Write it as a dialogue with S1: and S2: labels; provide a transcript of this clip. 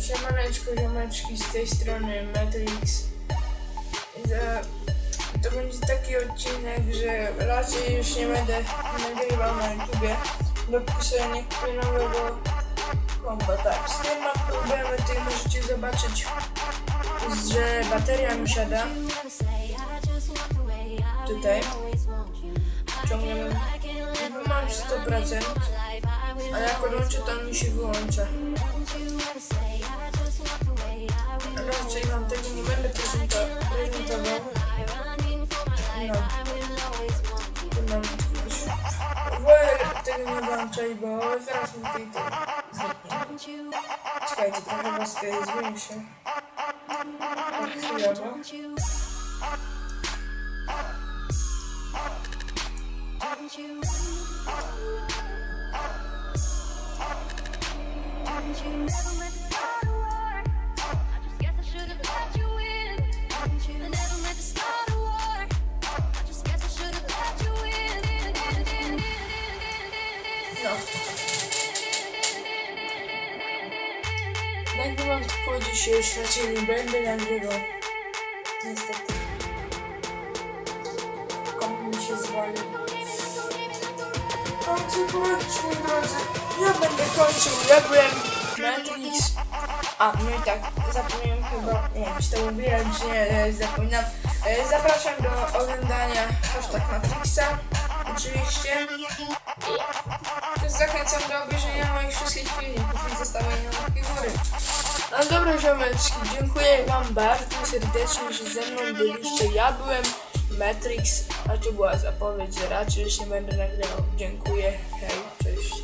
S1: Siemaneczko, ziomeczki, z tej strony Matrix. To będzie taki odcinek, że raczej już nie będę nagrywał na YouTubie, dopóki sobie nie kupię nowego kompa. Tak, z tym mam problemy, tutaj możecie zobaczyć, że bateria mi siada. Tutaj. Mam 100%, a jak odłączę, to mi się wyłącza. Raczej wam tego nie będę prezentował. No. Tu mam już... Wolę tego nie włączać, bo zaraz mi tej to zniknie. Czekajcie, trochę was tutaj zwiększę. Tak chwilowo. No. Nagrywam tylko dzisiaj, już raczej nie będę nagrywał. Niestety. Komp mi się zwalił. Kończę, moi drodzy. Ja będę kończył. Ja byłem Matrix. A, no i tak, zapomniałem chyba, nie wiem, czy to mówiłem, czy nie, e, zapominam. E, Zapraszam do oglądania hashtag Matrixa, oczywiście. Zachęcam do obejrzenia moich wszystkich filmików i zostawienia łapki w górę. No dobra ziomeczki, dziękuję wam bardzo serdecznie, że ze mną byliście. Ja byłem Matrix, a to była zapowiedź, że raczej już nie będę nagrywał. Dziękuję, hej, cześć.